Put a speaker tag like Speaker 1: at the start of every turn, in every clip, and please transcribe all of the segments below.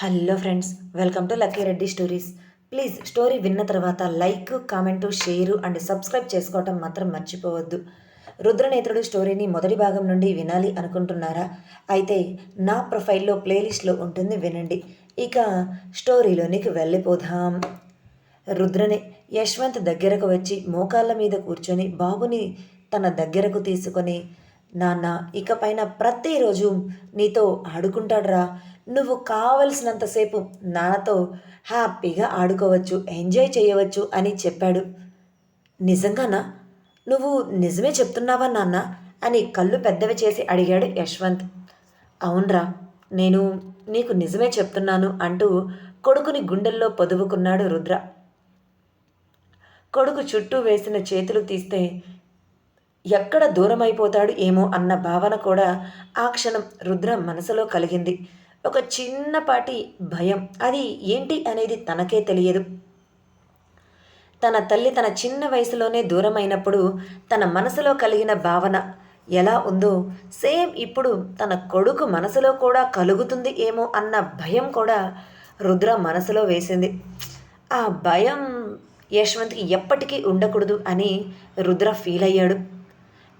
Speaker 1: Hello friends welcome to Lucky Reddy stories. Please story విన్న తర్వాత like comment share and subscribe చేసుకోవటం మాత్రం మర్చిపోవద్దు. రుద్రనేత్రుడు స్టోరీని మొదటి భాగం నుండి వినాలి అనుకుంటున్నారా? అయితే నా ప్రొఫైల్లో ప్లేలిస్ట్లో ఉంటుంది వినండి. ఇక స్టోరీలోనికి వెళ్ళిపోదాం. రుద్రనే యశ్వంత్ దగ్గరకు వచ్చి మోకాళ్ళ మీద కూర్చొని బాబుని తన దగ్గరకు తీసుకొని నాన్న ఇకపైన ప్రతిరోజు నీతో ఆడుకుంటాడురా. నువ్వు కావలసినంతసేపు నాన్నతో హ్యాపీగా ఆడుకోవచ్చు ఎంజాయ్ చేయవచ్చు అని చెప్పాడు. నిజంగానా? నువ్వు నిజమే చెప్తున్నావా నాన్న? అని కళ్ళు పెద్దవి చేసి అడిగాడు యశ్వంత్. అవునరా నేను నీకు నిజమే చెప్తున్నాను అంటూ కొడుకుని గుండెల్లో పొదువుకున్నాడు రుద్ర. కొడుకు చుట్టూ వేసిన చేతులు తీస్తే ఎక్కడ దూరమైపోతాడు ఏమో అన్న భావన కూడా ఆ క్షణం రుద్ర మనసులో కలిగింది. ఒక చిన్నపాటి భయం. అది ఏంటి అనేది తనకే తెలియదు. తన తల్లి తన చిన్న వయసులోనే దూరమైనప్పుడు తన మనసులో కలిగిన భావన ఎలా ఉందో సేమ్ ఇప్పుడు తన కొడుకు మనసులో కూడా కలుగుతుంది ఏమో అన్న భయం కూడా రుద్ర మనసులో వేసింది. ఆ భయం యశ్వంత్కి ఎప్పటికీ ఉండకూడదు అని రుద్ర ఫీల్ అయ్యాడు.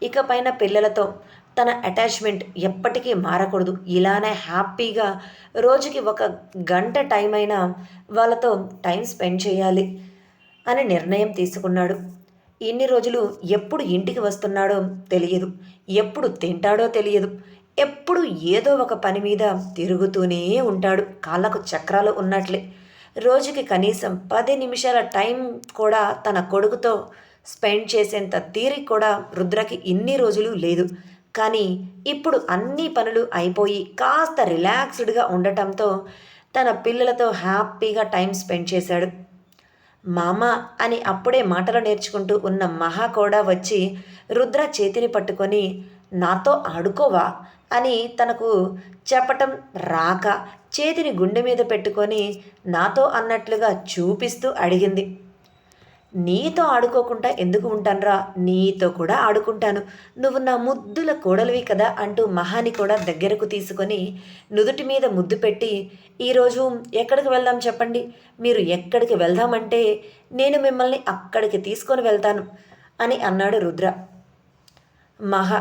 Speaker 1: ఇకపైన పిల్లలతో తన అటాచ్మెంట్ ఎప్పటికీ మారకూడదు. ఇలానే హ్యాపీగా రోజుకి ఒక గంట టైం అయినా వాళ్ళతో టైం స్పెండ్ చేయాలి అని నిర్ణయం తీసుకున్నాడు. ఇన్ని రోజులు ఎప్పుడు ఇంటికి వస్తున్నాడో తెలియదు. ఎప్పుడు తింటాడో తెలియదు. ఎప్పుడు ఏదో ఒక పని మీద తిరుగుతూనే ఉంటాడు. కాళ్ళకు చక్రాలు ఉన్నట్లే. రోజుకి కనీసం పది నిమిషాల టైం కూడా తన కొడుకుతో స్పెండ్ చేసేంత తీరిక కూడా రుద్రకి ఇన్ని రోజులు లేదు. కానీ ఇప్పుడు అన్ని పనులు అయిపోయి కాస్త రిలాక్స్డ్గా ఉండటంతో తన పిల్లలతో హ్యాపీగా టైం స్పెండ్ చేశాడు. మామ అని అప్పుడే మాటలు నేర్చుకుంటూ ఉన్న మహా కూడా వచ్చి రుద్ర చేతిని పట్టుకొని నాతో ఆడుకోవా? అని తనకు చెప్పటం రాక చేతిని గుండె మీద పెట్టుకొని నాతో అన్నట్లుగా చూపిస్తూ అడిగింది. నీతో ఆడుకోకుండా ఎందుకు ఉంటానురా? నీతో కూడా ఆడుకుంటాను. నువ్వు నా ముద్దుల కోడలివి కదా అంటూ మహాని కూడా దగ్గరకు తీసుకొని నుదుటి మీద ముద్దు పెట్టి ఈరోజు ఎక్కడికి వెళ్దాం చెప్పండి? మీరు ఎక్కడికి వెళ్దామంటే నేను మిమ్మల్ని అక్కడికి తీసుకొని వెళ్తాను అని అన్నాడు రుద్ర. మహా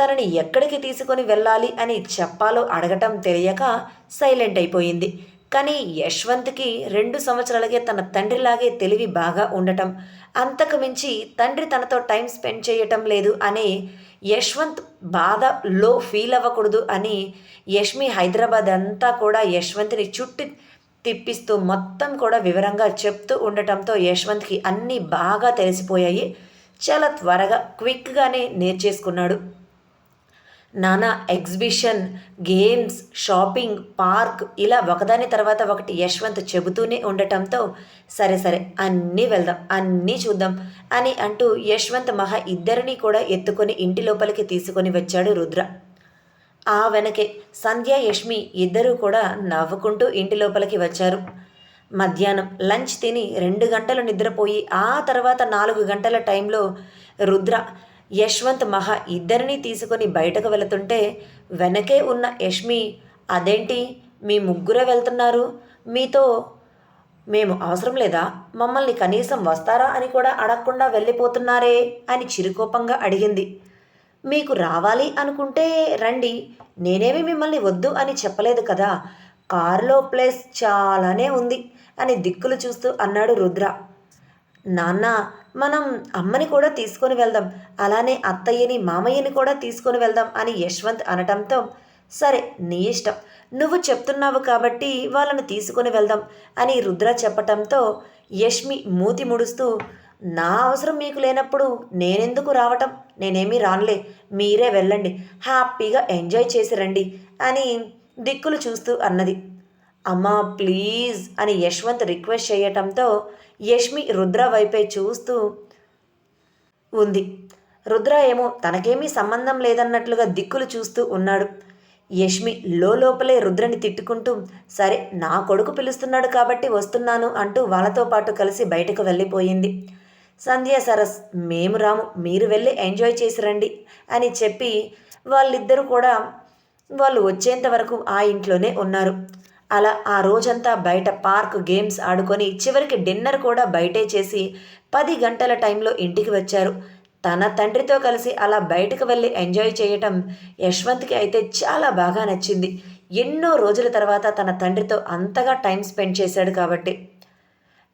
Speaker 1: తనని ఎక్కడికి తీసుకొని వెళ్ళాలి అని చెప్పాలో అడగటం తెలియక సైలెంట్ అయిపోయింది. కానీ యశ్వంత్కి రెండు సంవత్సరాలకే తన తండ్రిలాగే తెలివి బాగా ఉండటం అంతకు మించి తండ్రి తనతో టైం స్పెండ్ చేయటం లేదు అని యశ్వంత్ బాధలో ఫీల్ అవ్వకూడదు అని యష్మి హైదరాబాద్ అంతా కూడా యశ్వంత్ని చుట్టి తిప్పిస్తూ మొత్తం కూడా వివరంగా చెప్తూ ఉండటంతో యశ్వంత్కి అన్నీ బాగా తెలిసిపోయాయి. చాలా త్వరగా క్విక్గానే నేర్చేసుకున్నాడు. నానా ఎగ్జిబిషన్ గేమ్స్ షాపింగ్ పార్క్ ఇలా ఒకదాని తర్వాత ఒకటి యశ్వంత్ చెబుతూనే ఉండటంతో సరే సరే అన్నీ వెళ్దాం అన్నీ చూద్దాం అని అంటూ యశ్వంత్ మహా ఇద్దరినీ కూడా ఎత్తుకొని ఇంటి లోపలికి తీసుకొని వచ్చాడు రుద్ర. ఆ వెనకే సంధ్య యష్మి ఇద్దరూ కూడా నవ్వుకుంటూ ఇంటి లోపలికి వచ్చారు. మధ్యాహ్నం లంచ్ తిని రెండు గంటలు నిద్రపోయి ఆ తర్వాత నాలుగు గంటల టైంలో రుద్ర యశ్వంత్ మహా ఇద్దరిని తీసుకొని బయటకు వెళుతుంటే వెనకే ఉన్న యష్మి అదేంటి? మీ ముగ్గురే వెళ్తున్నారు? మీతో మేము అవసరం లేదా? మమ్మల్ని కనీసం వస్తారా? అని కూడా అడగకుండా వెళ్ళిపోతున్నారే అని చిరుకోపంగా అడిగింది. మీకు రావాలి అనుకుంటే రండి. నేనేమి మిమ్మల్ని వద్దు అని చెప్పలేదు కదా. కారులో ప్లేస్ చాలానే ఉంది అని దిక్కులు చూస్తూ అన్నాడు రుద్ర. నాన్న మనం అమ్మని కూడా తీసుకొని వెళ్దాం అలానే అత్తయ్యని మామయ్యని కూడా తీసుకొని వెళ్దాం అని యశ్వంత్ అనటంతో సరే నీ ఇష్టం. నువ్వు చెప్తున్నావు కాబట్టి వాళ్ళని తీసుకొని వెళ్దాం అని రుద్ర చెప్పటంతో యష్మి మూతి ముడుస్తూ నా అవసరం మీకు లేనప్పుడు నేనెందుకు రావటం? నేనేమీ రానులే మీరే వెళ్ళండి హ్యాపీగా ఎంజాయ్ చేసి రండి అని దిక్కులు చూస్తూ అన్నది. అమ్మా ప్లీజ్ అని యశ్వంత్ రిక్వెస్ట్ చేయటంతో యష్మి రుద్ర వైపే చూస్తూ ఉంది. రుద్ర ఏమో తనకేమీ సంబంధం లేదన్నట్లుగా దిక్కులు చూస్తూ ఉన్నాడు. యష్మి లోపలే రుద్రని తిట్టుకుంటూ సరే నా కొడుకు పిలుస్తున్నాడు కాబట్టి వస్తున్నాను అంటూ వాళ్ళతో పాటు కలిసి బయటకు వెళ్ళిపోయింది. సంధ్య సరస్ మేము రాము మీరు వెళ్ళి ఎంజాయ్ చేసి రండి అని చెప్పి వాళ్ళిద్దరూ కూడా వాళ్ళు వచ్చేంత వరకు ఆ ఇంట్లోనే ఉన్నారు. అలా ఆ రోజంతా బయట పార్క్ గేమ్స్ ఆడుకొని చివరికి డిన్నర్ కూడా బయటే చేసి పది గంటల టైంలో ఇంటికి వచ్చారు. తన తండ్రితో కలిసి అలా బయటకు వెళ్ళి ఎంజాయ్ చేయటం యశ్వంత్కి అయితే చాలా బాగా నచ్చింది. ఎన్నో రోజుల తర్వాత తన తండ్రితో అంతగా టైం స్పెండ్ చేశాడు కాబట్టి.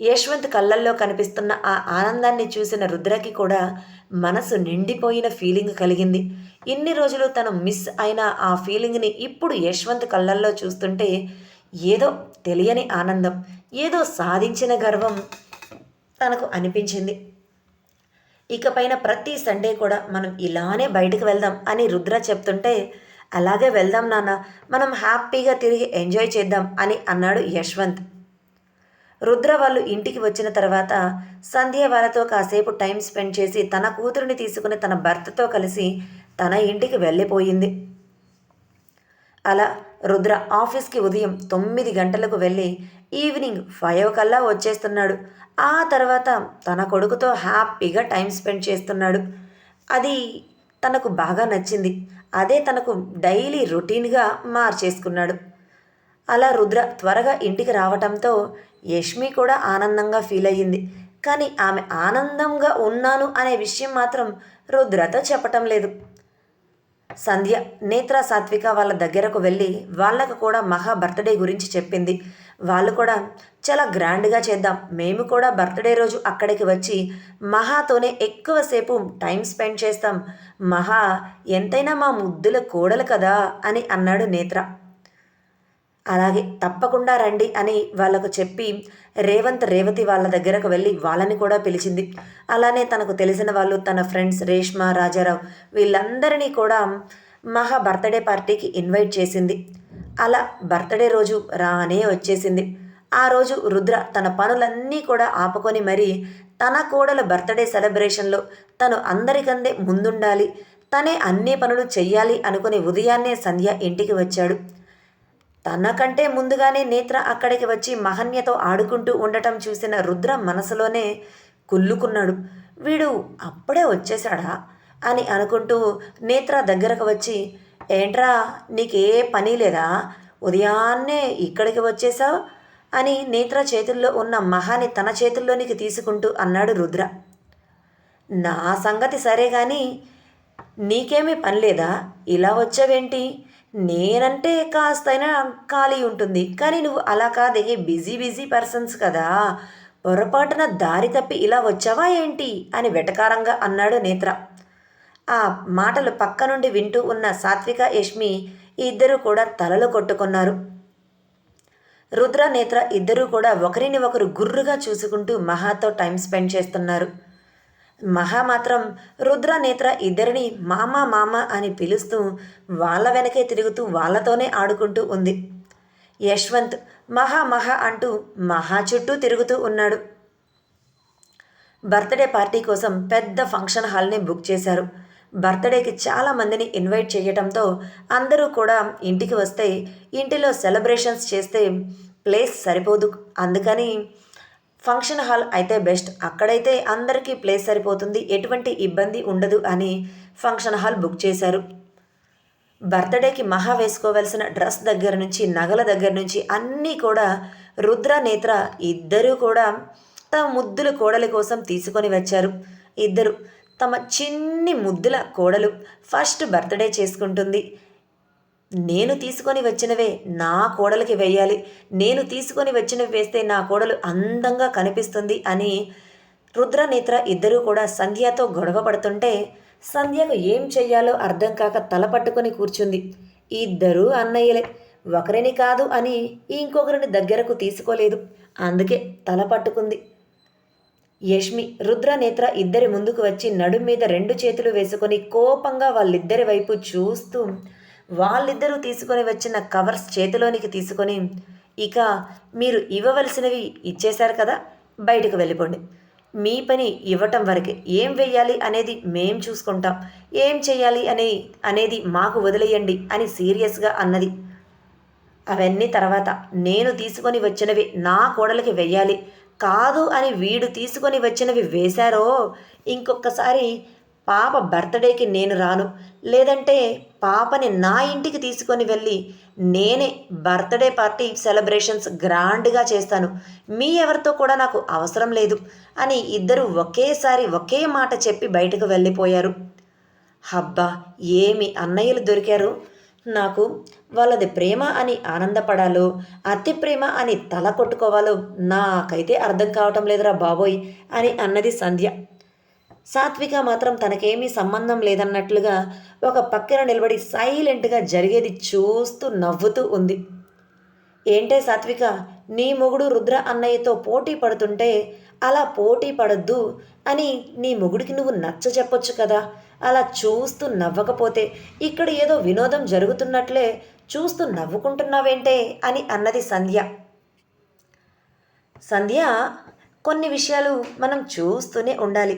Speaker 1: యశ్వంత్ కళ్ళల్లో కనిపిస్తున్న ఆ ఆనందాన్ని చూసిన రుద్రకి కూడా మనసు నిండిపోయిన ఫీలింగ్ కలిగింది. ఇన్ని రోజులు తను మిస్ అయిన ఆ ఫీలింగ్ని ఇప్పుడు యశ్వంత్ కళ్ళల్లో చూస్తుంటే ఏదో తెలియని ఆనందం ఏదో సాధించిన గర్వం తనకు అనిపించింది. ఇకపైన ప్రతి సండే కూడా మనం ఇలానే బయటకు వెళ్దాం అని రుద్ర చెప్తుంటే అలాగే వెళ్దాం నాన్న మనం హ్యాపీగా తిరిగి ఎంజాయ్ చేద్దాం అని అన్నాడు యశ్వంత్. రుద్ర వాళ్ళు ఇంటికి వచ్చిన తర్వాత సంధ్య వాళ్ళతో కాసేపు టైం స్పెండ్ చేసి తన కూతురిని తీసుకుని తన భర్తతో కలిసి తన ఇంటికి వెళ్ళిపోయింది. అలా రుద్ర ఆఫీస్కి ఉదయం తొమ్మిది గంటలకు వెళ్ళి ఈవినింగ్ ఫైవ్ కల్లా వచ్చేస్తున్నాడు. ఆ తర్వాత తన కొడుకుతో హ్యాపీగా టైం స్పెండ్ చేస్తున్నాడు. అది తనకు బాగా నచ్చింది. అదే తనకు డైలీ రొటీన్గా మార్చేసుకున్నాడు. అలా రుద్ర త్వరగా ఇంటికి రావటంతో యష్మి కూడా ఆనందంగా ఫీల్ అయ్యింది. కానీ ఆమె ఆనందంగా ఉన్నాను అనే విషయం మాత్రం రుద్రతో చెప్పటం లేదు. సంధ్య నేత్ర సాత్విక వాళ్ళ దగ్గరకు వెళ్ళి వాళ్ళకు కూడా మహా బర్త్డే గురించి చెప్పింది. వాళ్ళు కూడా చాలా గ్రాండ్గా చేద్దాం. మేము కూడా బర్త్డే రోజు అక్కడికి వచ్చి మహాతోనే ఎక్కువసేపు టైం స్పెండ్ చేస్తాం. మహా ఎంతైనా మా ముద్దుల కోడలు కదా అని అన్నాడు నేత్ర. అలాగే తప్పకుండా రండి అని వాళ్ళకు చెప్పి రేవంత్ రేవతి వాళ్ళ దగ్గరకు వెళ్ళి వాళ్ళని కూడా పిలిచింది. అలానే తనకు తెలిసిన వాళ్ళు తన ఫ్రెండ్స్ రేష్మ రాజారావు వీళ్ళందరినీ కూడా మహా బర్త్డే పార్టీకి ఇన్వైట్ చేసింది. అలా బర్త్డే రోజు రానే వచ్చేసింది. ఆ రోజు రుద్ర తన పనులన్నీ కూడా ఆపుకొని మరీ తన కోడల బర్త్డే సెలబ్రేషన్లో తను అందరికందే ముందుండాలి. తనే అన్ని పనులు చెయ్యాలి అనుకుని ఉదయాన్నే సంధ్య ఇంటికి వచ్చాడు. తనకంటే ముందుగానే నేత్ర అక్కడికి వచ్చి మహన్యతో ఆడుకుంటూ ఉండటం చూసిన రుద్ర మనసులోనే కుల్లుకున్నాడు వీడు అప్పుడే వచ్చేశాడా? అని అనుకుంటూ నేత్ర దగ్గరకు వచ్చి ఏంట్రా నీకే పని లేదా? ఉదయాన్నే ఇక్కడికి వచ్చేసావు అని నేత్ర చేతుల్లో ఉన్న మహాని తన చేతుల్లోనికి తీసుకుంటూ అన్నాడు రుద్ర. నా సంగతి సరే కానీ నీకేమీ పని లేదా? ఇలా వచ్చావేంటి? నేనంటే కాస్తైనా ఖాళీ ఉంటుంది. కానీ నువ్వు అలా కాదే బిజీ బిజీ పర్సన్స్ కదా. పొరపాటున దారి తప్పి ఇలా వచ్చావా ఏంటి? అని వెటకారంగా అన్నాడు నేత్ర. ఆ మాటలు పక్క నుండి వింటూ ఉన్న సాత్విక యష్మి ఇద్దరూ కూడా తలలు కొట్టుకున్నారు. రుద్ర నేత్ర ఇద్దరూ కూడా ఒకరిని ఒకరు గుర్రుగా చూసుకుంటూ మహాతో టైం స్పెండ్ చేస్తున్నారు. మహా మాత్రం రుద్ర నేత్ర ఇద్దరిని మామ మామ అని పిలుస్తూ వాళ్ళ వెనకే తిరుగుతూ వాళ్ళతోనే ఆడుకుంటూ ఉంది. యశ్వంత్ మహా మహా అంటూ మహా చుట్టూ తిరుగుతూ ఉన్నాడు. బర్త్డే పార్టీ కోసం పెద్ద ఫంక్షన్ హాల్ని బుక్ చేశారు. బర్త్డేకి చాలా మందిని ఇన్వైట్ చేయటంతో అందరూ కూడా ఇంటికి వస్తే ఇంటిలో సెలబ్రేషన్స్ చేస్తే ప్లేస్ సరిపోదు. అందుకని ఫంక్షన్ హాల్ అయితే బెస్ట్. అక్కడైతే అందరికీ ప్లేస్ సరిపోతుంది. ఎటువంటి ఇబ్బంది ఉండదు అని ఫంక్షన్ హాల్ బుక్ చేశారు. బర్త్డేకి మహా వేసుకోవాల్సిన డ్రెస్ దగ్గర నుంచి నగల దగ్గర నుంచి అన్నీ కూడా రుద్ర నేత్ర ఇద్దరూ కూడా తమ ముద్దుల కోడలి కోసం తీసుకొని వచ్చారు. ఇద్దరు తమ చిన్ని ముద్దుల కోడలు ఫస్ట్ బర్త్డే చేసుకుంటుంది. నేను తీసుకొని వచ్చినవే నా కోడలికి వేయాలి. నేను తీసుకొని వచ్చినవి వేస్తే నా కోడలు అందంగా కనిపిస్తుంది అని రుద్రనేత్ర ఇద్దరూ కూడా సంధ్యతో గొడవ పడుతుంటే సంధ్యకు ఏం చెయ్యాలో అర్థం కాక తల పట్టుకొని కూర్చుంది. ఇద్దరూ అన్నయ్యలే. ఒకరిని కాదు అని ఇంకొకరిని దగ్గరకు తీసుకోలేదు. అందుకే తల పట్టుకుంది. యష్మి రుద్రనేత్ర ఇద్దరి ముందుకు వచ్చి నడుం మీద రెండు చేతులు వేసుకొని కోపంగా వాళ్ళిద్దరి వైపు చూస్తూ వాళ్ళిద్దరూ తీసుకొని వచ్చిన కవర్స్ చేతిలోనికి తీసుకొని ఇక మీరు ఇవ్వవలసినవి ఇచ్చేశారు కదా బయటకు వెళ్ళిపోండి. మీ పని ఇవ్వటం వరకే ఏం వెయ్యాలి అనేది మేం చూసుకుంటాం. ఏం చేయాలి అనే అనేది మాకు వదిలేయండి అని సీరియస్గా అన్నది. అవన్నీ తర్వాత నేను తీసుకొని వచ్చినవి నా కోడలికి వెయ్యాలి. కాదు అని వీడు తీసుకొని వచ్చినవి వేశారో ఇంకొకసారి పాప బర్త్డేకి నేను రాను. లేదంటే పాపని నా ఇంటికి తీసుకొని వెళ్ళి నేనే బర్త్డే పార్టీ సెలబ్రేషన్స్ గ్రాండ్గా చేస్తాను. మీ ఎవరితో కూడా నాకు అవసరం లేదు అని ఇద్దరు ఒకేసారి ఒకే మాట చెప్పి బయటకు వెళ్ళిపోయారు. హబ్బా ఏమి అన్నయ్యలు దొరికారు? నాకు వాళ్ళది ప్రేమ అని ఆనందపడాలో అతి ప్రేమ అని తల కొట్టుకోవాలో నాకైతే అర్థం కావటం లేదురా బాబోయ్ అని అన్నది సంధ్య. సాత్విక మాత్రం తనకేమీ సంబంధం లేదన్నట్లుగా ఒక పక్కన నిలబడి సైలెంట్గా జరిగేది చూస్తూ నవ్వుతూ ఉంది. ఏంటే సాత్విక నీ మొగుడు రుద్ర అన్నయ్యతో పోటీ పడుతుంటే అలా పోటీ పడద్దు అని నీ మొగుడికి నువ్వు నచ్చ చెప్పొచ్చు కదా? అలా చూస్తూ నవ్వకపోతే ఇక్కడ ఏదో వినోదం జరుగుతున్నట్లే చూస్తూ నవ్వుకుంటున్నావేంటే అని అన్నది సంధ్య. సంధ్య కొన్ని విషయాలు మనం చూస్తూనే ఉండాలి.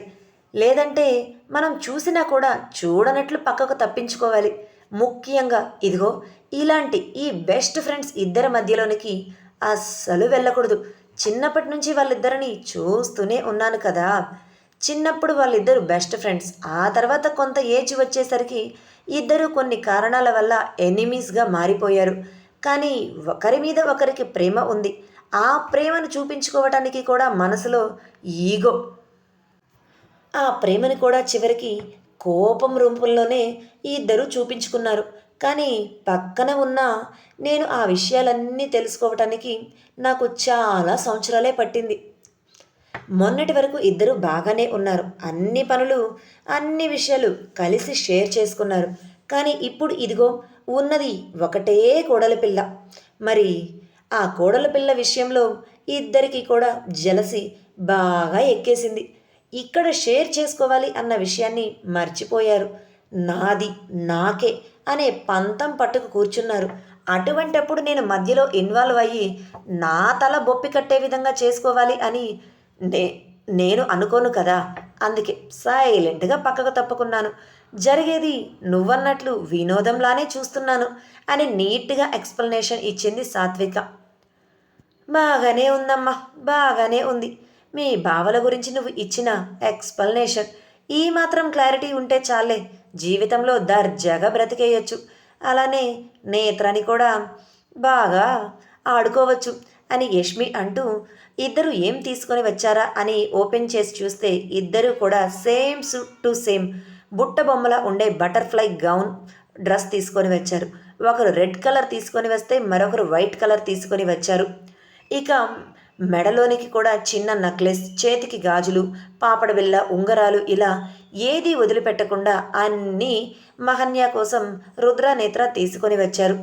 Speaker 1: లేదంటే మనం చూసినా కూడా చూడనట్లు పక్కకు తప్పించుకోవాలి. ముఖ్యంగా ఇదిగో ఇలాంటి ఈ బెస్ట్ ఫ్రెండ్స్ ఇద్దరి మధ్యలోనికి అస్సలు వెళ్ళకూడదు. చిన్నప్పటి నుంచి వాళ్ళిద్దరిని చూస్తూనే ఉన్నాను కదా. చిన్నప్పుడు వాళ్ళిద్దరు బెస్ట్ ఫ్రెండ్స్. ఆ తర్వాత కొంత ఏజ్ వచ్చేసరికి ఇద్దరు కొన్ని కారణాల వల్ల ఎనిమీస్గా మారిపోయారు. కానీ ఒకరి మీద ఒకరికి ప్రేమ ఉంది. ఆ ప్రేమను చూపించుకోవటానికి కూడా మనసులో ఈగో ఆ ప్రేమని కూడా చివరికి కోపం రూపంలోనే ఇద్దరు చూపించుకున్నారు. కానీ పక్కన ఉన్న నేను ఆ విషయాలన్నీ తెలుసుకోవటానికి నాకు చాలా సంవత్సరాలే పట్టింది. మొన్నటి వరకు ఇద్దరు బాగానే ఉన్నారు. అన్ని పనులు అన్ని విషయాలు కలిసి షేర్ చేసుకున్నారు. కానీ ఇప్పుడు ఇదిగో ఉన్నది ఒకటే కోడల పిల్ల. మరి ఆ కోడల పిల్ల విషయంలో ఇద్దరికి కూడా జలసి బాగా ఎక్కేసింది. ఇక్కడ షేర్ చేసుకోవాలి అన్న విషయాన్ని మర్చిపోయారు. నాది నాకే అనే పంతం పట్టుకు కూర్చున్నారు. అటువంటప్పుడు నేను మధ్యలో ఇన్వాల్వ్ అయ్యి నా తల బొప్పి కట్టే విధంగా చేసుకోవాలి అని నే నేను అనుకోను కదా? అందుకే సైలెంట్గా పక్కకు తప్పుకున్నాను. జరిగేది నువ్వన్నట్లు వినోదంలానే చూస్తున్నాను అని నీట్గా ఎక్స్ప్లెనేషన్ ఇచ్చింది సాత్విక. బాగానే ఉందమ్మా బాగానే ఉంది. మీ భావల గురించి నువ్వు ఇచ్చిన ఎక్స్ప్లనేషన్ ఈ మాత్రం క్లారిటీ ఉంటే చాలే. జీవితంలో దర్జాగా బ్రతికేయచ్చు. అలానే నేత్రాని కూడా బాగా ఆడుకోవచ్చు అని యష్మి అంటూ ఇద్దరు ఏం తీసుకొని వచ్చారా అని ఓపెన్ చేసి చూస్తే ఇద్దరు కూడా సేమ్ టు సేమ్ బుట్ట బొమ్మల ఉండే బటర్ఫ్లై గౌన్ డ్రెస్ తీసుకొని వచ్చారు. ఒకరు రెడ్ కలర్ తీసుకొని వస్తే మరొకరు వైట్ కలర్ తీసుకొని వచ్చారు. ఇక మెడలోనికి కూడా చిన్న నక్లెస్ చేతికి గాజులు పాపడ బిళ్ళ ఉంగరాలు ఇలా ఏదీ వదిలిపెట్టకుండా అన్నీ మహన్య కోసం రుద్రనేత్ర తీసుకొని వచ్చారు.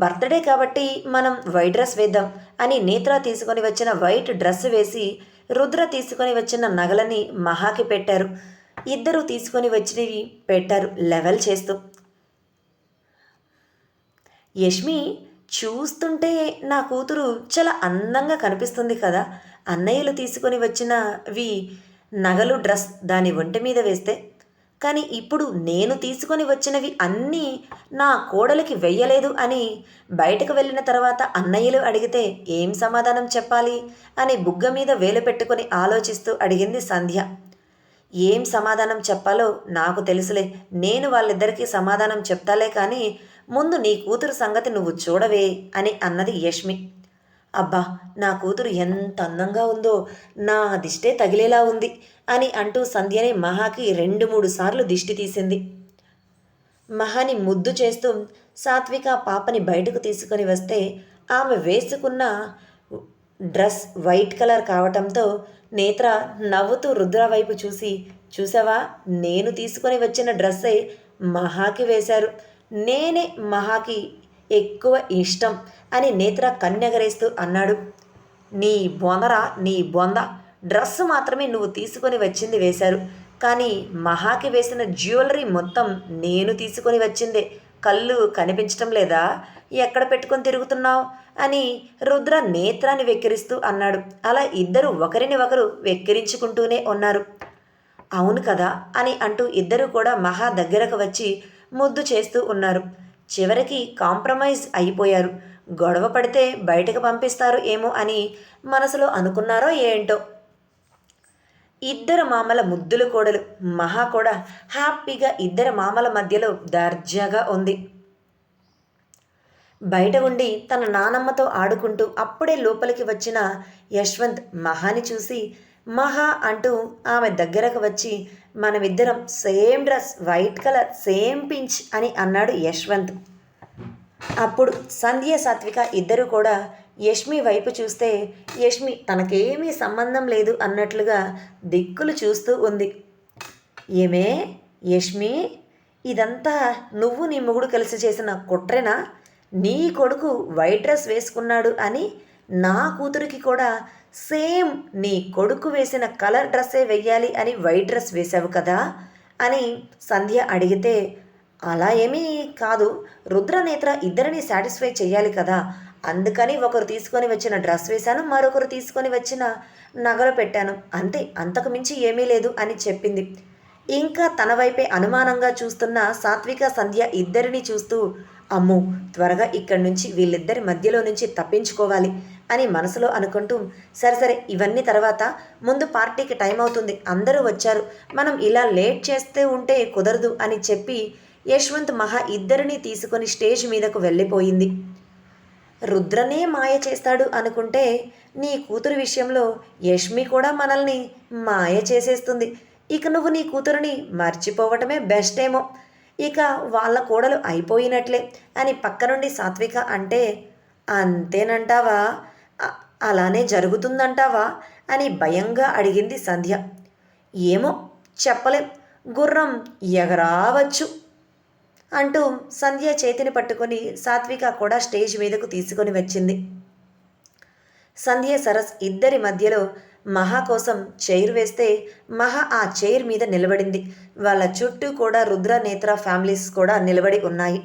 Speaker 1: బర్త్డే కాబట్టి మనం వైట్ డ్రెస్ వేద్దాం అని నేత్ర తీసుకొని వచ్చిన వైట్ డ్రెస్ వేసి రుద్ర తీసుకొని వచ్చిన నగలని మహాకి పెట్టారు. ఇద్దరు తీసుకొని వచ్చినవి పెట్టారు లెవెల్ చేస్తూ. యష్మి చూస్తుంటే నా కూతురు చాలా అందంగా కనిపిస్తుంది కదా. అన్నయ్యలు తీసుకొని వచ్చినవి నగలు డ్రెస్ దాని ఒంటి మీద వేస్తే. కానీ ఇప్పుడు నేను తీసుకొని వచ్చినవి అన్నీ నా కోడలికి వెయ్యలేదు అని బయటకు వెళ్ళిన తర్వాత అన్నయ్యలు అడిగితే ఏం సమాధానం చెప్పాలి అని బుగ్గ మీద వేలు పెట్టుకొని ఆలోచిస్తూ అడిగింది సంధ్య. ఏం సమాధానం చెప్పాలో నాకు తెలుసులే. నేను వాళ్ళిద్దరికీ సమాధానం చెప్తాలే కానీ ముందు నీ కూతురు సంగతి నువ్వు చూడవే అని అన్నది యష్మి. అబ్బా నా కూతురు ఎంత అందంగా ఉందో నా దిష్టే తగిలేలా ఉంది అని అంటూ సంధ్యనే మహాకి రెండు మూడు సార్లు దిష్టి తీసింది. మహాని ముద్దు చేస్తూ సాత్విక పాపని బయటకు తీసుకొని వస్తే ఆమె వేసుకున్న డ్రెస్ వైట్ కలర్ కావటంతో నేత్ర నవ్వుతూ రుద్ర వైపు చూసి చూసావా? నేను తీసుకొని వచ్చిన డ్రెస్సే మహాకి వేశారు. నేనే మహాకి ఎక్కువ ఇష్టం అని నేత్ర కన్నెగరేస్తూ అన్నాడు. నీ బొందరా నీ బొంద డ్రెస్ మాత్రమే నువ్వు తీసుకొని వచ్చింది వేశారు. కానీ మహాకి వేసిన జ్యువెలరీ మొత్తం నేను తీసుకొని వచ్చిందే. కళ్ళు కనిపించటం లేదా? ఎక్కడ పెట్టుకొని తిరుగుతున్నావు? అని రుద్ర నేత్రాన్ని వెక్కిరిస్తూ అన్నాడు. అలా ఇద్దరు ఒకరిని ఒకరు వెక్కిరించుకుంటూనే ఉన్నారు. అవును కదా? అని అంటూ ఇద్దరు కూడా మహా దగ్గరకు వచ్చి ముద్దు చేస్తూ ఉన్నారు. చివరికి కాంప్రమైజ్ అయిపోయారు. గొడవ పడితే బయటకు పంపిస్తారు ఏమో అని మనసులో అనుకున్నారో ఏంటో? ఇద్దరు మామల ముద్దులు కోడలు మహా కూడా హ్యాపీగా ఇద్దరు మామల మధ్యలో దర్జాగా ఉంది. బయట ఉండి తన నానమ్మతో ఆడుకుంటూ అప్పుడే లోపలికి వచ్చిన యశ్వంత్ మహాని చూసి మహా అంటూ ఆమె దగ్గరకు వచ్చి మనమిద్దరం same dress white colour same pinch అని అన్నాడు యశ్వంత్. అప్పుడు సంధ్య సాత్విక ఇద్దరు కూడా యష్మి వైపు చూస్తే యష్మి తనకేమీ సంబంధం లేదు అన్నట్లుగా దిక్కులు చూస్తూ ఉంది. ఏమే? యష్మి? ఇదంతా నువ్వు నీ మొగుడు కలిసి చేసిన కుట్రెనా? నీ కొడుకు వైట్ డ్రెస్ వేసుకున్నాడు అని నా కూతురికి కూడా సేమ్ నీ కొడుకు వేసిన కలర్ డ్రెస్సే వెయ్యాలి అని వైట్ డ్రెస్ వేశావు కదా అని సంధ్య అడిగితే అలా ఏమీ కాదు. రుద్రనేత్ర ఇద్దరిని సాటిస్ఫై చేయాలి కదా. అందుకని ఒకరు తీసుకొని వచ్చిన డ్రెస్ వేశాను మరొకరు తీసుకొని వచ్చిన నగలు పెట్టాను. అంతే అంతకు మించి ఏమీ లేదు అని చెప్పింది. ఇంకా తన వైపే అనుమానంగా చూస్తున్న సాత్విక సంధ్య ఇద్దరిని చూస్తూ అమ్ము త్వరగా ఇక్కడి నుంచి వీళ్ళిద్దరి మధ్యలో నుంచి తప్పించుకోవాలి. అని మనసులో అనుకుంటూ సరే సరే ఇవన్నీ తర్వాత ముందు పార్టీకి టైం అవుతుంది అందరూ వచ్చారు మనం ఇలా లేట్ చేస్తే ఉంటే కుదరదు అని చెప్పి యశ్వంత్ మహా ఇద్దరిని తీసుకొని స్టేజ్ మీదకు వెళ్ళిపోయింది. రుద్రనే మాయ చేస్తాడు అనుకుంటే నీ కూతురు విషయంలో యష్మి కూడా మనల్ని మాయ చేసేస్తుంది. ఇక నువ్వు నీ కూతురుని మర్చిపోవటమే బెస్ట్ ఏమో. ఇక వాళ్ళ కోడలు అయిపోయినట్లే అని పక్క నుండి సాత్విక అంటే అంతేనంటావా? అలానే జరుగుతుందంటావా? అని భయంగా అడిగింది సంధ్య. ఏమో చెప్పలేం. గుర్రం ఎగరావచ్చు అంటూ సంధ్య చేతిని పట్టుకొని సాత్విక కూడా స్టేజ్ మీదకు తీసుకొని వచ్చింది. సంధ్య సరస్ ఇద్దరి మధ్యలో మహా కోసం చైర్ వేస్తే మహా ఆ చైర్ మీద నిలబడింది. వాళ్ళ చుట్టూ కూడా రుద్ర నేత్ర ఫ్యామిలీస్ కూడా నిలబడి ఉన్నాయి.